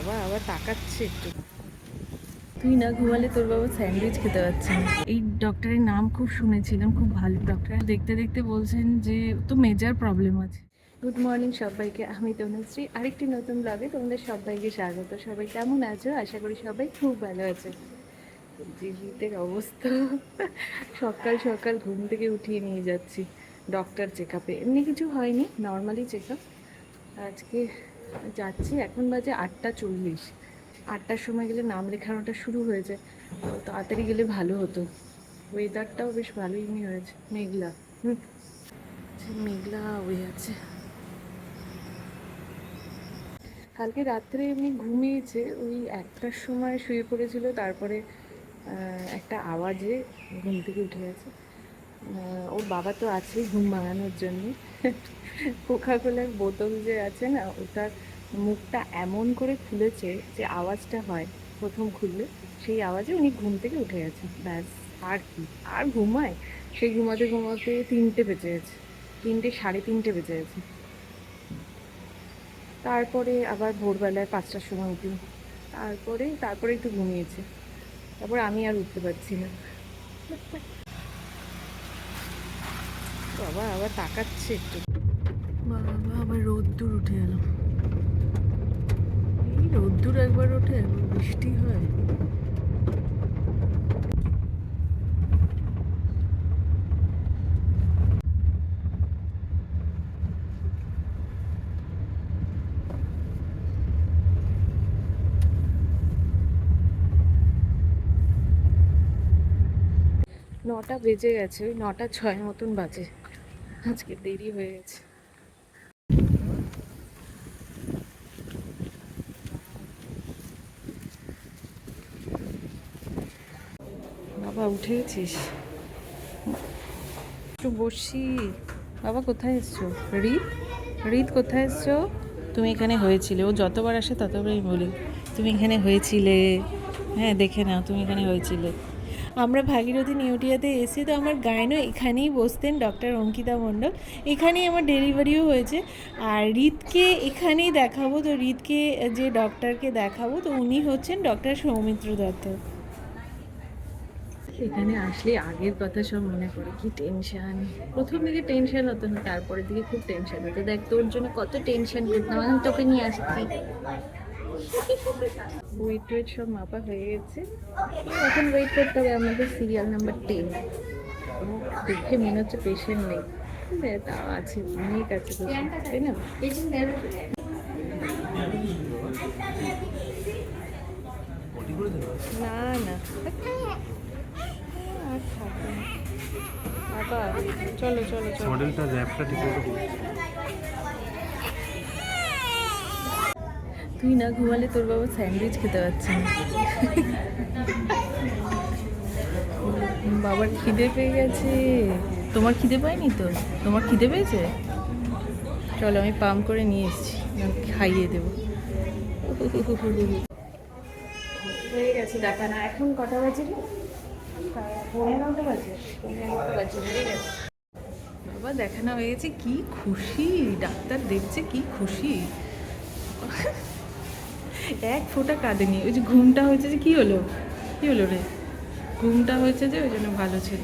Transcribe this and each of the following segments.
বাবা আবার তাকাচ্ছে একটু। তুই না ঘুমালে তোর বাবা স্যান্ডউইচ খেতে পারছে না। এই ডক্টরের নাম খুব শুনেছিলাম খুব ভালো ডক্টর। দেখতে দেখতে বলছেন যে তো মেজার প্রবলেম আছে। গুড মর্নিং সবাইকে আমি তনুশ্রী। আরেকটি নতুন ব্লগে তোমাদের সবাইকে স্বাগত। সবাই কেমন আছো? আশা করি সবাই খুব ভালো আছে। জিজিতের অবস্থা। সকাল সকাল ঘুম থেকে উঠিয়ে নিয়ে যাচ্ছি। ডক্টর চেক আপে এমনি কিছু হয়নি নর্মালি চেক আপ আজকে যাচ্ছি, এখন বাজে আটটা চল্লিশ। আটটার সময় গেলে নাম লেখানোটা শুরু হয়েছে তাড়াতাড়ি গেলে ভালো হতো। ওয়েদারটাও বেশ ভালোই এমনি হয়েছে। মেঘলা। হুম। মেঘলা হয়ে আছে। কালকে রাত্রে এমনি ঘুমিয়েছে, ওই একটার সময় শুয়ে পড়েছিল, তারপরে একটা আওয়াজে ঘুম থেকে উঠে গেছে। ওর বাবা তো আছেই ঘুম ভাঙানোর জন্য। কোকা কোলার বোতল যে আছে না ওটার মুখটা এমন করে খুলেছে যে আওয়াজটা হয়, প্রথম খুললে। সেই আওয়াজে উনি ঘুম থেকে উঠে গেছে ব্যাস, আর কি। আর ঘুমায়? সেই ঘুমাতে ঘুমাতে তিনটে বেজে গেছে। তিনটে, সাড়ে তিনটে বেজে গেছে। তারপরে আবার ভোরবেলায় পাঁচটার সময় উঠি। তারপরে তারপরে একটু ঘুমিয়েছে। তারপর আমি আর উঠতে পারছি না। বাবা আবার তাকাচ্ছে একটু। বাবা আবার রোদ্দুর উঠে গেল এই রোদ্দুর একবার ওঠে একবার বৃষ্টি হয়। নটা বেজে গেছে ওই নটা ছয় মতন বাজে। আজকে দেরি হয়ে গেছে। বাবা, উঠে গেছিস? একটু বসি। বাবা, কোথায় এসছো? রিত? রিত, কোথায় এসছো? তুমি এখানে হয়েছিলে। ও যতবার আসে ততবারই বলি, তুমি এখানে হয়েছিলে। হ্যাঁ দেখে নাও, তুমি এখানে হয়েছিলে। আমরা ভাগীরথী নিউটিয়াতে এসে তো আমার গায়নও এখানেই বসতেন ডক্টর অঙ্কিতা মণ্ডল। এখানেই আমার ডেলিভারিও হয়েছে। আর রিতকে এখানেই দেখাবো, তো রিতকে যে ডক্টরকে দেখাবো, তো উনি হচ্ছেন ডক্টর সৌমিত্র দত্ত। এখানে আসলে আগের কথা সব মনে পড়ে, কি টেনশন প্রথম দিকে টেনশন হতো না, তারপরের দিকে খুব টেনশন হতো। দেখ, তোর জন্য কত টেনশন করতাম তোকে নিয়ে আসছি। ওয়েট ওয়েট সব মাপা হয়ে গেছে। এখন ওয়েট করতে হবে আমাদের সিরিয়াল নাম্বার টেন দেখে মনে হচ্ছে পেশেন্ট নেই। হ্যাঁ, তাও আছে অনেক আছে তাই না? না না। আর না। বাবা চলো চলো চলো। মডেলটা র্যাপটা ঠিক মতো তুই না ঘুমালে তোর বাবা স্যান্ডউইচ খেতে পারছে না। বাবার খিদে পেয়ে গেছে। তোমার খিদে পায়নি তো? তোমার খিদে পেয়েছে? চলো, আমি পাম করে নিয়ে এসেছি। খাইয়ে দেবো। হয়ে গেছে বাবা দেখানো হয়ে গেছে। কি খুশি। ডাক্তার দেখছে কি খুশি। এক ফোঁটা কাঁদেনি। ওই যে ঘুমটা হয়েছে যে কি হলো? কি হলো রে? ঘুমটা হয়েছে যে ওই জন্য ভালো ছিল।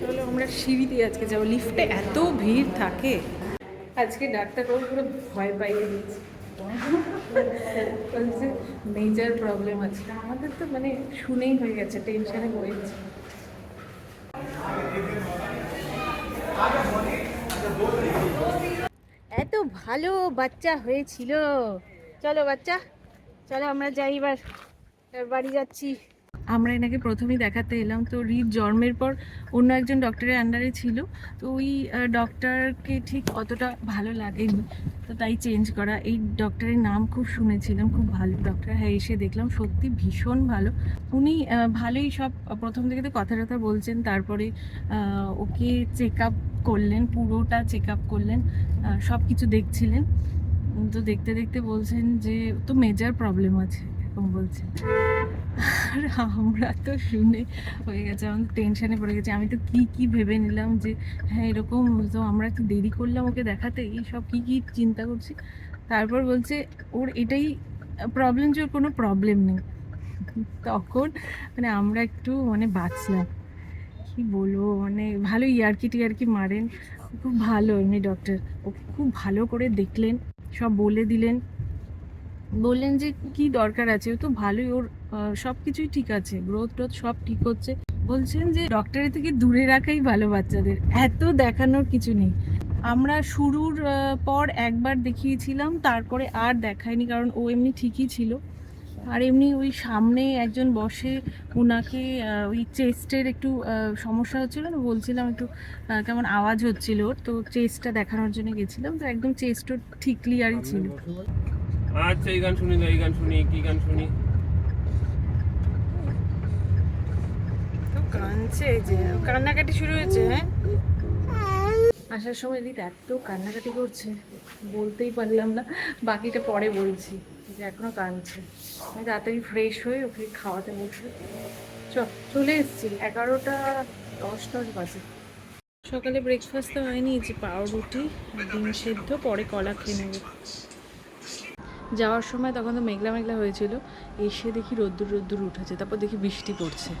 চলো আমরা সিঁড়িতে আজকে যাব। লিফটে এত ভিড় থাকে। আজকে ডাক্তারবাবু পুরো ভয় পাইয়ে দিয়েছে। বলছে মেজর প্রবলেম আছে। আমাদের তো মানে শুনেই হয়ে গেছে, টেনশনে হয়েছে এত ভালো বাচ্চা হয়েছিল। চলো বাচ্চা চলো আমরা যাই এবার। বাড়ি যাচ্ছি। আমরা এনাকে প্রথমেই দেখাতে এলাম। তো রিদ জন্মের পর অন্য একজন ডক্টরের আন্ডারে ছিল। তো ওই ডক্টরকে ঠিক অতটা ভালো লাগেনি। তো তাই চেঞ্জ করা। এই ডক্টরের নাম খুব শুনেছিলাম, খুব ভালো ডক্টর হ্যাঁ এসে দেখলাম, সত্যি ভীষণ ভালো। উনি ভালোই সব, প্রথম থেকে তো কথা টথা বলছেন, তারপরে ওকে চেক আপ করলেন, পুরোটা চেক আপ করলেন সব কিছু দেখছিলেন। তো দেখতে দেখতে বলছেন যে, তো মেজার প্রবলেম আছে। এরকম বলছে। আর আমরা তো শুনে হয়ে গেছে আমাদের টেনশনে পড়ে গেছে। আমি তো কি কি ভেবে নিলাম যে হ্যাঁ এরকম তো আমরা কি দেরি করলাম ওকে দেখাতে? এই সব কি কি চিন্তা করছি? তারপর বলছে, ওর এটাই প্রবলেম যে ওর কোনো প্রবলেম নেই। তখন মানে আমরা একটু মানে বাঁচলাম। কি বলব মানে ভালো ইয়ার্কি টিয়ার্কি মারেন। খুব ভালো, এমনি ডক্টর ও খুব ভালো করে দেখলেন, সব বলে দিলেন। বললেন যে, কি দরকার আছে? ও তো ভালোই, ওর সব কিছুই ঠিক আছে গ্রোথ টোথ সব ঠিক হচ্ছে। বলছেন যে ডক্টরের থেকে দূরে রাখাই ভালো বাচ্চাদের, এত দেখানোর কিছু নেই। আমরা শুরুর পর একবার দেখিয়েছিলাম, তারপরে আর দেখায়নি, কারণ ও এমনি ঠিকই ছিল। আর এমনি ওই সামনে একজন বসে ওনাকে ওই চেস্টের একটু সমস্যা হচ্ছিল না, বলছিলাম একটু কেমন আওয়াজ হচ্ছিল তো চেস্টটা দেখানোর জন্য গেছিলাম, তো একদম চেস্টও ঠিক ক্লিয়ারই ছিল। আচ্ছা এই গান শুনি তো, এই গান শুনি, কি গান শুনি? কাঁদছে যে, কান্নাকাটি শুরু হয়েছে হ্যাঁ? আসার সময় দিদি এত কান্নাকাটি করছে, বলতেই পারলাম না, বাকিটা পরে বলছি, যে এখনও কাঁদছে। আমি তাড়াতাড়ি ফ্রেশ হয়ে ওকে খাওয়াতে বসে চলে এসেছি, এগারোটা দশ দশ বাজে। সকালে ব্রেকফাস্ট তো হয়নি যে পাউরুটি, ডিম সেদ্ধ, পরে কলা খেয়ে নেব। যাওয়ার সময় তখন তো মেঘলা মেঘলা হয়েছিল। এসে দেখি রোদ্দুর রোদ্দুর উঠেছে, তারপর দেখি বৃষ্টি পড়ছে।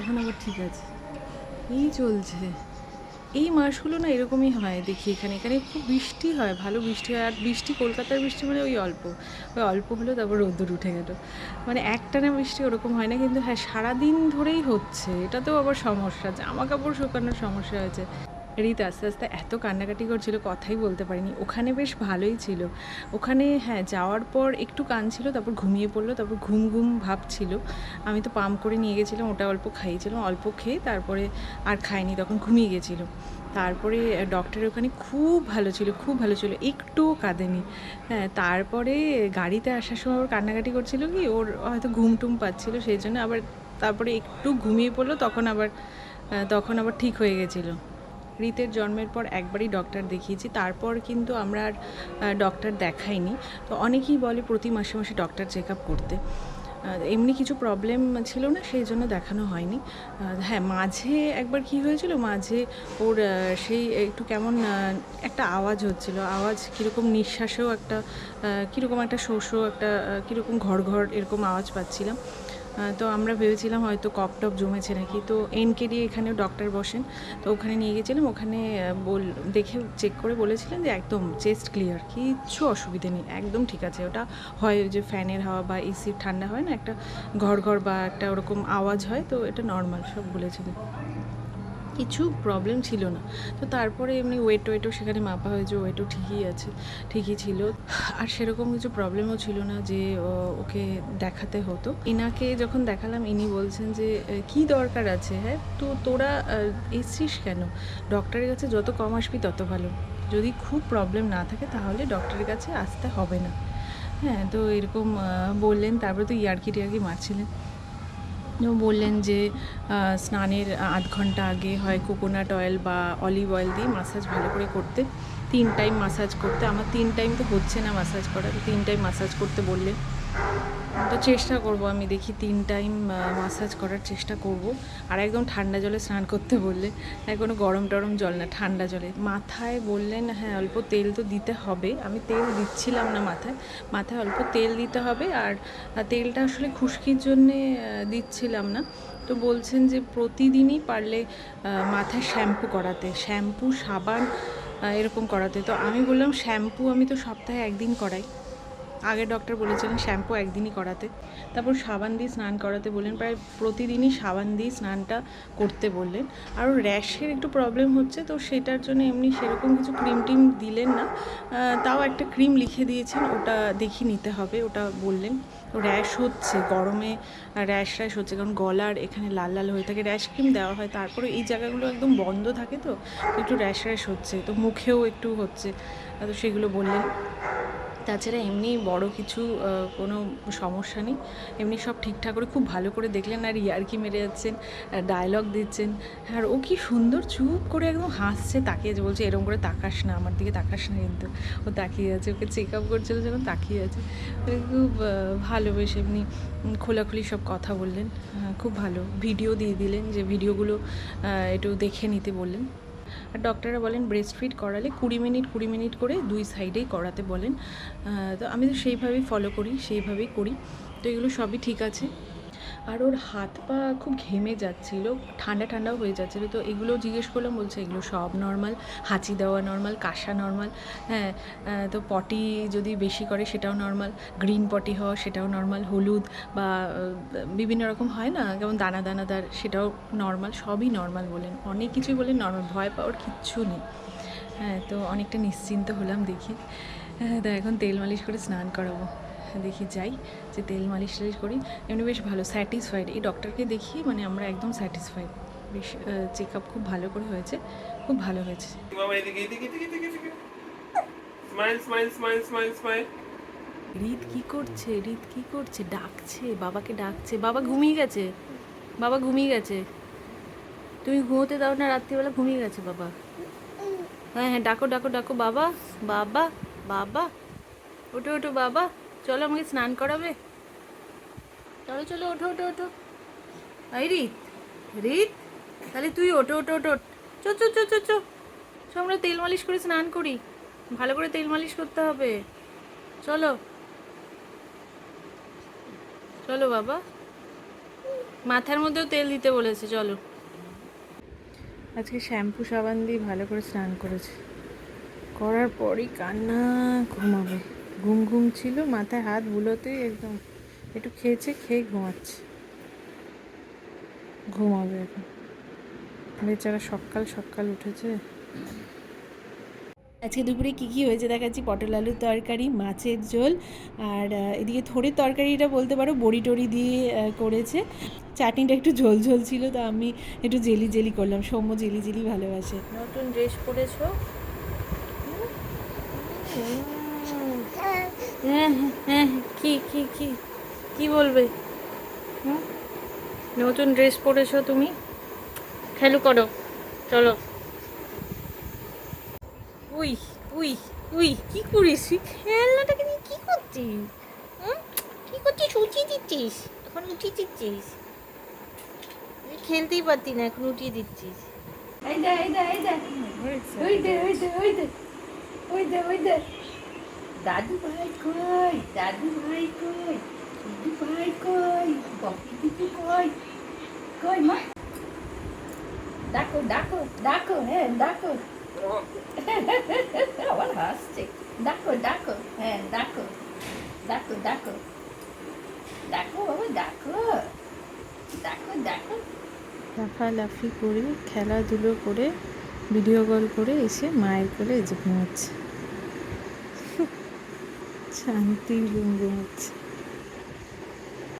এখন আবার ঠিক আছে। এই চলছে। এই মাসগুলো না এরকমই হয় দেখি এখানে। এখানে খুব বৃষ্টি হয়, ভালো বৃষ্টি হয়। আর বৃষ্টি, কলকাতার বৃষ্টি মানে ওই অল্প। ওই অল্প হলো তারপর রোদ্দুর উঠে গেল। মানে একটানা বৃষ্টি ওরকম হয় না, কিন্তু হ্যাঁ সারাদিন ধরেই হচ্ছে। এটাতেও আবার সমস্যা জামা কাপড় শুকানোর সমস্যা হয়েছে। রীত, আস্তে আস্তে এত কান্নাকাটি করছিল, কথাই বলতে পারিনি। ওখানে বেশ ভালোই ছিল। ওখানে হ্যাঁ যাওয়ার পর একটু কাঁদছিল তারপর ঘুমিয়ে পড়ল, তারপর ঘুম ঘুম ভাব ছিল। আমি তো পাম্প করে নিয়ে গেছিলাম, ওটা অল্প খাইয়েছিলাম, অল্প খেয়ে তারপরে আর খাইনি, তখন ঘুমিয়ে গেছিল। তারপরে ডক্টরের ওখানে খুব ভালো ছিল, খুব ভালো ছিল, একটুও কাঁদেনি। হ্যাঁ তারপরে গাড়িতে আসার সময় ওর কান্নাকাটি করছিল কি, ওর হয়তো ঘুম টুম পাচ্ছিলো, সেই জন্য আবার তারপরে একটু ঘুমিয়ে পড়ল, তখন আবার তখন আবার ঠিক হয়ে গেছিল। রীতের জন্মের পর একবারই ডক্টর দেখিয়েছি, তারপর কিন্তু আমরা আর ডক্টর দেখাইনি। তো অনেকেই বলে প্রতি মাসে মাসে ডক্টর চেক করতে। এমনি কিছু প্রবলেম ছিল না, সেই জন্য দেখানো হয়নি। হ্যাঁ মাঝে একবার কি হয়েছিল, মাঝে ওর সেই একটু কেমন একটা আওয়াজ হচ্ছিল। আওয়াজ কীরকম নিঃশ্বাসেও একটা কীরকম একটা শোষ একটা কীরকম ঘর ঘর এরকম আওয়াজ পাচ্ছিলাম। তো আমরা ভেবেছিলাম হয়তো কপ টপ জমেছে নাকি। তো এনকে দিয়ে এখানে ডক্টর বসেন। তো ওখানে নিয়ে গেছিলাম। ওখানে বল, দেখে চেক করে বলেছিলেন যে একদম চেস্ট ক্লিয়ার কিচ্ছু অসুবিধে নেই, একদম ঠিক আছে। ওটা হয় যে ফ্যানের হাওয়া বা এসির ঠান্ডা হয় না, একটা ঘর ঘর বা একটা ওরকম আওয়াজ হয়, তো এটা নর্মাল সব বলেছিলেন। কিছু প্রবলেম ছিল না। তো তারপরে এমনি ওয়েট ওয়েটও সেখানে মাপা হয়েছে ওয়েটও ঠিকই আছে, ঠিকই ছিল। আর সেরকম কিছু প্রবলেমও ছিল না যে ওকে দেখাতে হতো। এনাকে যখন দেখালাম, ইনি বলছেন যে কি দরকার আছে? হ্যাঁ তো তোরা এসছিস কেন? ডক্টরের কাছে যত কম আসবি, তত ভালো। যদি খুব প্রবলেম না থাকে, তাহলে ডক্টরের কাছে আসতে হবে না। হ্যাঁ তো এরকম বললেন, তারপরে তো ইয়ার্কি টিয়ার্কি মারছিলেন। ও বললেন যে স্নানের আধ ঘণ্টা আগে হয় কোকোনাট অয়েল বা অলিভ অয়েল দিয়ে মাসাজ ভালো করে করতে। তিন টাইম মাসাজ করতে। আমার তিন টাইম তো হচ্ছে না মাসাজ করা তিন টাইম মাসাজ করতে বললেন। তো চেষ্টা করব আমি দেখি তিন টাইম মাসাজ করার চেষ্টা করব। আর একদম ঠান্ডা জলে স্নান করতে বললে হ্যাঁ কোনো গরম টরম জল না, ঠান্ডা জলে। মাথায় বললেন হ্যাঁ অল্প তেল তো দিতে হবে। আমি তেল দিচ্ছিলাম না মাথায়। মাথায় অল্প তেল দিতে হবে আর তেলটা আসলে খুশকির জন্যে দিচ্ছিলাম না। তো বলছেন যে প্রতিদিনই পারলে মাথায় শ্যাম্পু করাতে, শ্যাম্পু, সাবান এরকম করাতে। তো আমি বললাম, শ্যাম্পু আমি তো সপ্তাহে একদিন করাই। আগে ডক্টর বলেছিলেন শ্যাম্পু একদিনই করাতে। তারপর সাবান দিয়ে স্নান করাতে বললেন, প্রায় প্রতিদিনই সাবান দিয়ে স্নানটা করতে বললেন। আর র্যাশের একটু প্রবলেম হচ্ছে, তো সেটার জন্য এমনি সেরকম কিছু ক্রিম টিম দিলেন না। তাও একটা ক্রিম লিখে দিয়েছেন, ওটা দেখি নিতে হবে, ওটা বললেন। তো র্যাশ হচ্ছে, গরমে র্যাশ র্যাশ হচ্ছে, কারণ গলার এখানে লাল লাল হয়ে থাকে, র্যাশ ক্রিম দেওয়া হয়। তারপরে এই জায়গাগুলো একদম বন্ধ থাকে তো, একটু র্যাশ র্যাশ হচ্ছে, তো মুখেও একটু হচ্ছে, তো সেগুলো বললেন। তাছাড়া এমনি বড় কিছু কোনো সমস্যা নেই। এমনি সব ঠিকঠাক করে, খুব ভালো করে দেখলেন আর ইয়ার্কি মেরে যাচ্ছেন ডায়লগ দিচ্ছেন। আর ও কি সুন্দর চুপ করে একদম হাসছে, তাকিয়ে বলছে এরকম করে তাকাস না, আমার দিকে তাকাস না কিন্তু। ও তাকিয়ে আছে, ওকে চেক আপ করছিল যেন তাকিয়ে আছে। মানে খুব ভালো বেশ এমনি খোলাখুলি সব কথা বললেন। খুব ভালো। ভিডিও দিয়ে দিলেন যে, ভিডিওগুলো একটু দেখে নিতে বললেন। আর ডক্টররা বলেন ব্রেস্ট ফিড করালে কুড়ি মিনিট কুড়ি মিনিট করে দুই সাইডেই করাতে বলেন। তো আমি তো সেইভাবেই ফলো করি, সেইভাবেই করি। তো এগুলো সবই ঠিক আছে। আর ওর হাত পা খুব ঘেমে যাচ্ছিল, ঠান্ডা ঠান্ডাও হয়ে যাচ্ছিল। তো এগুলো জিজ্ঞেস করলাম, বলছে এগুলো সব নর্মাল হাঁচি দেওয়া নর্মাল কাশা নর্মাল হ্যাঁ তো পটি যদি বেশি করে সেটাও নর্মাল গ্রিন পটি হওয়া সেটাও নর্মাল হলুদ বা বিভিন্ন রকম হয় না, যেমন দানা দানাদার সেটাও নর্মাল সবই নর্মাল বলেন। অনেক কিছুই বলেন নর্মাল ভয় পাওয়ার কিচ্ছু নেই। হ্যাঁ তো অনেকটা নিশ্চিন্ত হলাম দেখি। হ্যাঁ তো এখন তেল মালিশ করে স্নান করাবো। দেখি যাই যে তেল মালিশ টালিশ করি এমনি বেশ ভালো স্যাটিসফাইড এই ডক্টরকে দেখি মানে আমরা একদম স্যাটিসফাইড বেশ চেক আপ খুব ভালো করে হয়েছে খুব ভালো হয়েছে। রিত কি করছে? রিত কি করছে? ডাকছে বাবাকে ডাকছে। বাবা ঘুমিয়ে গেছে। বাবা ঘুমিয়ে গেছে। তুমি ঘুমোতে দাও না রাত্রিবেলা ঘুমিয়ে গেছে বাবা। হ্যাঁ হ্যাঁ ডাকো ডাকো ডাকো বাবা বাবা বাবা। ওঠো ওঠো বাবা। চলো আমাকে স্নান করাবে? চলো চলো, ওঠো ওঠো ওঠো। এই রিত রিত, তাহলে তুই ওঠো ওঠো ওঠো। চো চো চো চো চো। চো, আমরা তেল মালিশ করে স্নান করি। ভালো করে তেল মালিশ করতে হবে। চলো। চলো, বাবা। মাথার মধ্যেও তেল দিতে বলেছে, চলো। আজকে শ্যাম্পু, সাবান দিয়ে ভালো করে স্নান করেছে। করার পরই কান্না, ঘুমাবে। ঘুম ঘুম ছিল মাথায় হাত বুলোতেই একদম একটু খেয়েছে খেয়ে ঘুমাচ্ছে। ঘুমাবে এখন। বেচারা সকাল সকাল উঠেছে। আজকে দুপুরে কী কী হয়েছে দেখাচ্ছি? পটল আলুর তরকারি মাছের ঝোল আর এদিকে থোড়ের তরকারিটা বলতে পারো বড়ি টড়ি দিয়ে করেছে। চাটনিটা একটু ঝোল ঝোল ছিল তো আমি একটু জেলি জেলি করলাম। সৌম্য জেলি জেলি ভালোবাসে। নতুন ড্রেস পরেছো? হ্যাঁ হ্যাঁ কি কি কি কি বলবে? নতুন ড্রেস পরেছো তুমি? খেলু করো, চলো। উই উই উই, কি করিস? খেলনাটাকে নিয়ে কি করছিস? কি করছিস? উঠিয়ে দিচ্ছিস? এখন উঠিয়ে দিচ্ছিস? তুই খেলতেই পারতি না, এখন উঠিয়ে দিচ্ছিস। এই দে দে। ওই দে ওই দে ওই দে। ওই দে ওই দে। দাদু ভাই কই? দাদু ভাই কই? দিদু ভাই কই? বকি দিদি কই? কই মা? ডাকো ডাকো ডাকো হ্যাঁ ডাকো। হাসছে। ডাকো ডাকো হ্যাঁ ডাকো ডাকো ডাকো। ডাকো, বাবা, ডাকো। ডাকো ডাকো। লাফালাফি করে, খেলাধুলো করে ভিডিও কল করে এসে মায়ের কোলে যে ঘুমাচ্ছে। শান্তি ঘুম ঘুমাচ্ছে